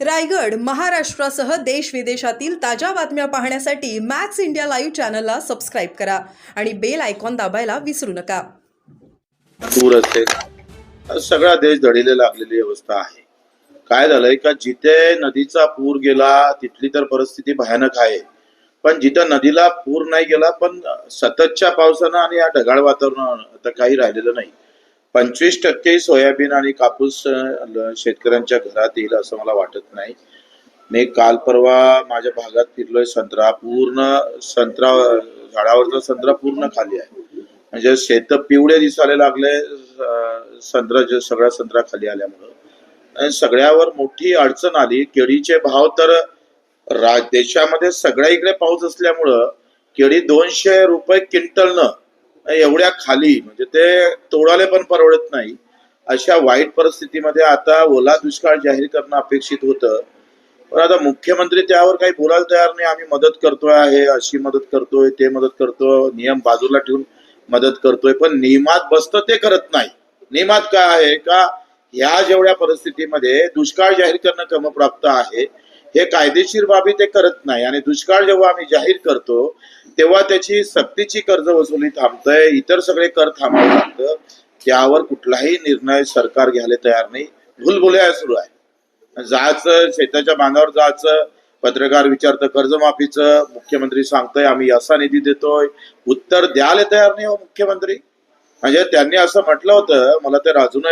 रायगड महाराष्ट्रासह देश विदेशातील ताज्या बातम्या पाहण्यासाठी मॅक्स इंडिया लाईव्ह चॅनलला सबस्क्राईब करा आणि बेल आयकॉन दाबायला विसरू नका. पूर असेल सगळा देश धडीला लागलेली अवस्था आहे. काय झालंय का? जिथे नदीचा पूर गेला तिथली तर परिस्थिती भयानक आहे. पण जिथं नदीला पूर नाही गेला पण सततच्या पावसानं आणि या ढगाळ वातावरणानं आता काही राहिलेलं नाही. पंचवीस टक्के सोयाबीन आणि कापूस शेतकऱ्यांच्या घरात येईल असं मला वाटत नाही. मी काल परवा माझ्या भागात फिरलोय संत्रा. पूर्ण संत्रा झाडावरचा संत्रा पूर्ण खाली आहे. म्हणजे शेत पिवळे दिसायला लागले संत्रा जे सगळा संत्रा खाली आल्यामुळं. आणि सगळ्यावर मोठी अडचण आली. केळीचे भाव तर राज देशामध्ये सगळ्या इकडे पाऊस असल्यामुळं केळी दोनशे रुपये क्विंटलनं एवढ्या खाली म्हणजे ते तोडाले पण परवडत नाही. अशा वाईट परिस्थितीमध्ये आता ओला दुष्काळ जाहीर करणं अपेक्षित होतं. पण आता मुख्यमंत्री त्यावर काही बोलायला तयार नाही. आम्ही मदत करतोय आहे अशी मदत करतोय ते मदत करतो नियम बाजूला ठेवून मदत करतोय. पण नियमात बसतं ते करत नाही. नियमात काय आहे का ह्या जेवढ्या परिस्थितीमध्ये दुष्काळ जाहीर करणं क्रमप्राप्त आहे हे कायदेशीर बाबी ते करत नाही. आणि दुष्काळ जेव्हा आम्ही जाहीर करतो तेव्हा त्याची सक्तीची कर्ज वसुली थांबतंय. इतर सगळे कर थांबावं लागतं त्यावर कुठलाही निर्णय सरकार घ्यायला तयार नाही. भुलभुल्या सुरू आहे. जायचं शेताच्या बांधावर जायचं पत्रकार विचारतं कर्जमाफीचं. मुख्यमंत्री सांगतोय आम्ही असा निधी देतोय. उत्तर द्यायला तयार नाही हो मुख्यमंत्री. म्हणजे त्यांनी असं म्हटलं होतं. मला ते राजून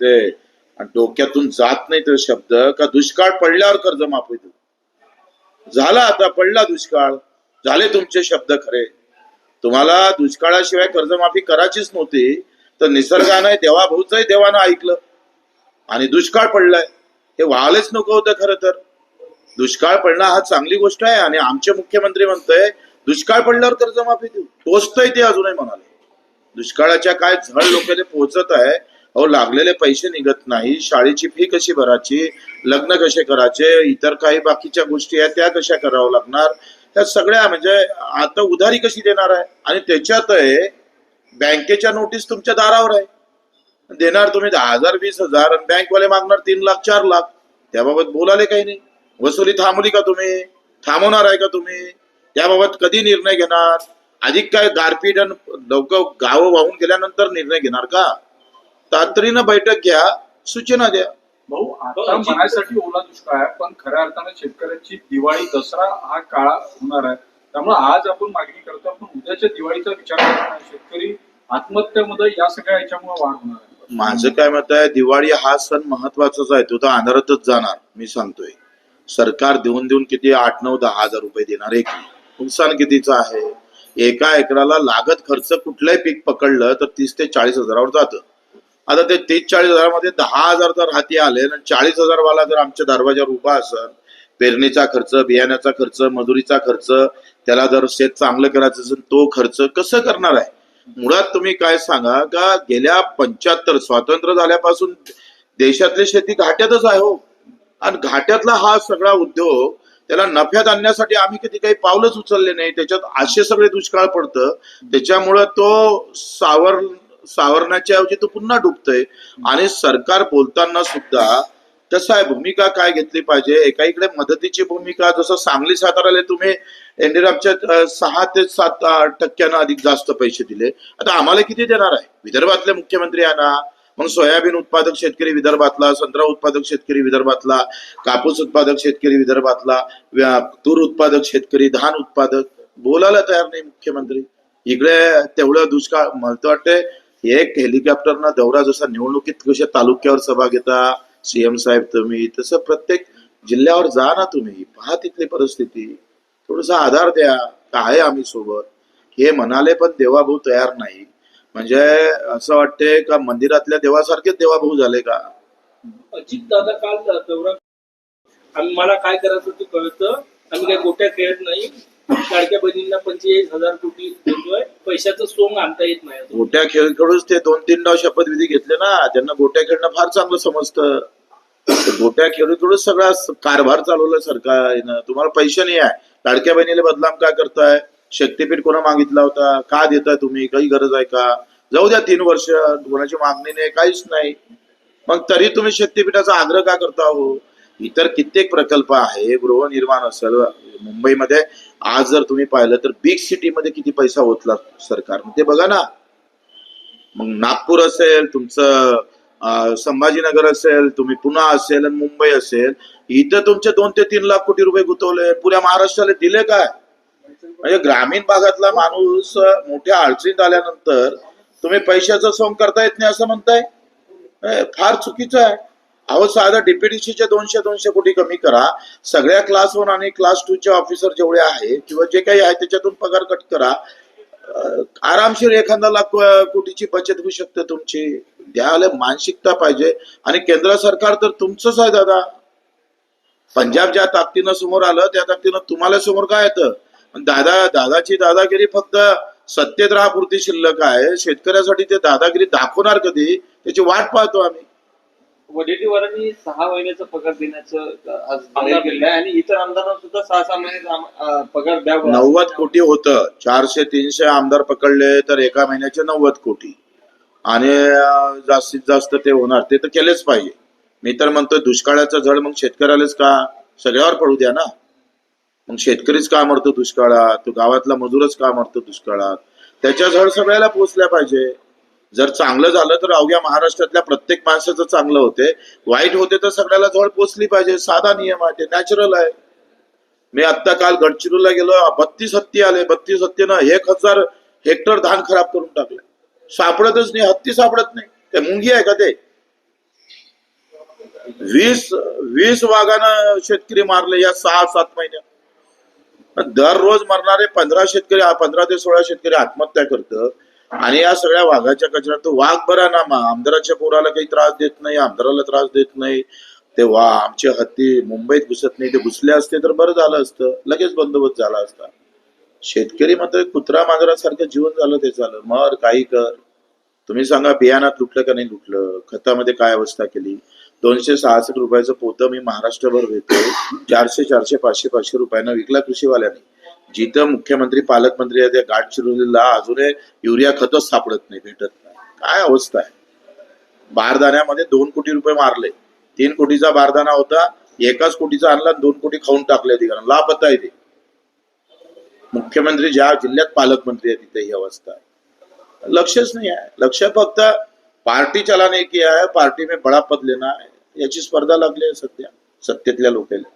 ते आणि डोक्यातून जात नाही तर शब्द का दुष्काळ पडल्यावर कर्जमाफी देऊ? झाला आता पडला दुष्काळ. झाले तुमचे शब्द खरे. तुम्हाला दुष्काळाशिवाय कर्जमाफी करायचीच नव्हती. तर निसर्गानं देवाभाऊचंही देवानं ऐकलं. आणि दुष्काळ पडलाय. हे व्हायलाच नको होतं खरं तर. दुष्काळ पडणं हा चांगली गोष्ट आहे. आणि आमचे मुख्यमंत्री म्हणतोय दुष्काळ पडल्यावर कर्जमाफी देऊ. टोचतोय ते अजूनही म्हणाले दुष्काळाच्या काय झळ लोकांना पोहोचत आहे अहो लागलेले पैसे निघत नाही. शाळेची फी कशी भरायची? लग्न कसे करायचे? इतर काही बाकीच्या गोष्टी आहेत त्या कशा कराव्या लागणार? त्या सगळ्या म्हणजे आता उधारी कशी देणार आहे? आणि त्याच्यात बँकेच्या नोटीस तुमच्या दारावर आहे. देणार तुम्ही दहा हजार वीस हजार आणि बँकवाले मागणार तीन लाख चार लाख. त्याबाबत बोलाले काही नाही. वसुली थांबवली का तुम्ही? थांबवणार आहे का तुम्ही? त्याबाबत कधी निर्णय घेणार? अधिक काय गारपीट आणि लोक गावं वाहून गेल्यानंतर निर्णय घेणार का? तातडीनं बैठक घ्या सूचना द्या. भाऊ आता म्हणायसाठी ओला दुष्काळ आहे पण खऱ्या अर्थानं शेतकऱ्यांची दिवाळी दसरा हा काळ होणार आहे. त्यामुळे आज आपण मागणी करतो पण उद्याच्या दिवाळीचा विचार करताना शेतकरी आत्महत्येमध्ये या सगळ्या याच्यामुळे वाढ होणार आहे. माझं काय मत आहे दिवाळी हा सण महत्वाचाच आहे तो तर अंधारातच जाणार मी सांगतोय. सरकार देऊन देऊन किती आठ नऊ दहा हजार रुपये देणार एक नुकसान कितीचं आहे? एका एकराला लागत खर्च कुठलंही पीक पकडलं तर तीस ते चाळीस हजारावर जातं. आता ते तीस चाळीस हजारामध्ये दहा हजार जर हाती आले आणि चाळीस हजार वाला जर आमच्या दरवाजावर उभा असेल पेरणीचा खर्च बियाण्याचा खर्च मजुरीचा खर्च त्याला जर शेत चांगलं करायचं असेल तो खर्च कसं करणार आहे? मुळात तुम्ही काय सांगा का गेल्या पंच्याहत्तर स्वातंत्र्य झाल्यापासून देशातली शेती घाट्यातच आहे हो. आणि घाट्यातला हा सगळा उद्योग त्याला नफ्यात आणण्यासाठी आम्ही कधी काही पावलंच उचलले नाही त्याच्यात असे सगळे दुष्काळ पडतं त्याच्यामुळं तो सावर सावरण्याच्या ऐवजी तो पुन्हा डुबतोय. आणि सरकार बोलताना सुद्धा कसं आहे भूमिका काय घेतली पाहिजे? एका इकडे मदतीची भूमिका जसं सांगली साताराला तुम्ही एनडीआरएफच्या सहा ते सात टक्क्यानं अधिक जास्त पैसे दिले. आता आम्हाला किती देणार आहे? विदर्भातले मुख्यमंत्री आणा मग सोयाबीन उत्पादक शेतकरी विदर्भातला संत्रा उत्पादक शेतकरी विदर्भातला कापूस उत्पादक शेतकरी विदर्भातला व्या- तूर उत्पादक शेतकरी धान उत्पादक. बोलायला तयार नाही मुख्यमंत्री. इकडे तेवढं दुष्काळ मला वाटतंय एक हेलिकॉप्टरनं दौरा जसा निवडणुकीत कशा तालुक्यावर सभा घेता सीएम साहेब तुम्ही तसं प्रत्येक जिल्ह्यावर जा ना तुम्ही पहा तिथली परिस्थिती. थोडासा आधार द्या काय आम्ही सोबत? हे म्हणाले पण देवाभाऊ तयार नाही. म्हणजे असं वाटते का मंदिरातल्या देवासारखेच देवाभाऊ झाले का? अजित दादा काल दौरा आम्ही मला काय करायचं ते कळतं? आम्ही काही गोट्या खेळत नाही. लाडक्या बहिणींना पंचेचाळीस हजार कोटी देतोय. पैशाचं सोंग आणता येत नाही गोट्या खेळ ते दोन तीन डाव शपथविधी घेतले ना त्यांना गोट्या खेळणं फार चांगलं समजतं. गोट्या खेळून सगळा स- कारभार चालवला सरकारनं. तुम्हाला पैसे नाही आहे. लाडक्या बहिणीला बदनाम काय करताय? शक्तीपीठ कोणा मागितला होता? का देताय तुम्ही? काही गरज आहे का? जाऊ द्या तीन वर्ष कोणाची मागणी नाही काहीच नाही. मग तरी तुम्ही शक्तीपीठाचा आग्रह का करता हो? इतर कित्येक प्रकल्प आहे गृहनिर्माण असेल मुंबईमध्ये आज जर तुम्ही पाहिलं तर बिग सिटीमध्ये किती पैसा ओतला सरकार. ते बघा ना. मग नागपूर असेल तुमचं संभाजीनगर असेल तुम्ही पुणा असेल आणि मुंबई असेल इथं तुमचे दोन ते तीन लाख कोटी रुपये गुंतवले. पुऱ्या महाराष्ट्राला दिले काय? म्हणजे ग्रामीण भागातला माणूस मोठ्या अडचणीत आल्यानंतर तुम्ही पैशाचं सोंग करता येत नाही असं म्हणताय? फार चुकीचं आहे. अहो साधा डीपीडीसीचे दोनशे दोनशे कोटी कमी करा सगळ्या क्लास वन आणि क्लास टू चे ऑफिसर जेवढे आहे किंवा जे काही आहे त्याच्यातून पगार कट करा. आरामशीर एखादा लाख कोटीची बचत होऊ शकते तुमची. द्यायला मानसिकता पाहिजे. आणि केंद्र सरकार तर तुमचंच आहे दादा. पंजाब ज्या ताकदीनं समोर आलं त्या ताकदीनं तुम्हाला समोर काय येतं? दादा दादाची दादागिरी फक्त सत्तेत राहापुरती शिल्लक आहे. शेतकऱ्यासाठी ते दादागिरी दाखवणार कधी? त्याची वाट पाहतो आम्ही. वडेट्टीवारांनी सहा महिन्याचा पगार देण्याचं आज जाहीर केलेलं आहे आणि इतर आमदारांना सुद्धा सहा सहा महिन्याचा आम- अं, पगार द्यावा नव्वद कोटी होतं. चारशे तीनशे आमदार पकडले तर एका महिन्याचे नव्वद कोटी. आणि अं, जास्तीत जास्त ते होणार. ते तर केलेच पाहिजे. मी तर म्हणतोय दुष्काळाचं झड मग शेतकऱ्यालाच का? सगळ्यावर पडू द्या ना. मग शेतकरीच का मरतो दुष्काळात? तो गावातला मजूरच का मरतो दुष्काळात? त्याच्या झड सगळ्याला पोचल्या पाहिजे. जर चांगलं झालं तर अवघ्या महाराष्ट्रातल्या प्रत्येक माणसाचं चांगलं होते. वाईट होते तर सगळ्याला जवळ पोचली पाहिजे. साधा नियम आहे ते. नॅचरल आहे. मी आत्ता काल गडचिरोलीला गेलो. बत्तीस हत्ती आले. बत्तीस हत्तीनं एक हजार हेक्टर धान खराब करून टाकले. सापडतच नाही. हत्ती सापडत नाही. ते मुंगी आहे का ते? वीस वीस वाघानं शेतकरी मारले या सहा सात महिन्यात. दररोज मरणारे पंधरा शेतकरी पंधरा ते सोळा शेतकरी आत्महत्या करतं. आणि या सगळ्या वाघाच्या कचऱ्यात तो वाघ बरा ना आमदाराच्या पोराला काही त्रास देत नाही आमदाराला त्रास देत नाही. ते वा आमचे हत्ती मुंबईत घुसत नाही. ते घुसले असते तर बरं झालं असतं. लगेच बंदोबस्त झाला असता. शेतकरी मात्र कुत्रा मांजरासारखं जीवन झालं ते झालं. मर काही कर. तुम्ही सांगा बियाणात लुटलं का नाही लुटलं? खतामध्ये काय अवस्था केली? दोनशे सहासष्ट रुपयाचं पोतं मी महाराष्ट्रभर घेतो चारशे चारशे पाचशे पाचशे रुपयानं विकला कृषीवाल्याने. जिथं मुख्यमंत्री पालकमंत्री आहे त्या गाडचिरोलीला अजूनही युरिया खतच सापडत नाही भेटत नाही. काय अवस्था आहे? बारदाण्यामध्ये दोन कोटी रुपये मारले. तीन कोटीचा बारदाना होता एकाच कोटीचा आणला आणि दोन कोटी खाऊन टाकले अधिकाऱ्यांना. लापता आहे ते. मुख्यमंत्री ज्या जिल्ह्यात पालकमंत्री आहे तिथे ही अवस्था आहे. लक्षच नाही आहे. लक्ष फक्त पार्टी चलाने की आहे पार्टी में बडा पद लेना याची स्पर्धा लागली आहे सध्या सत्तेतल्या लोकांना.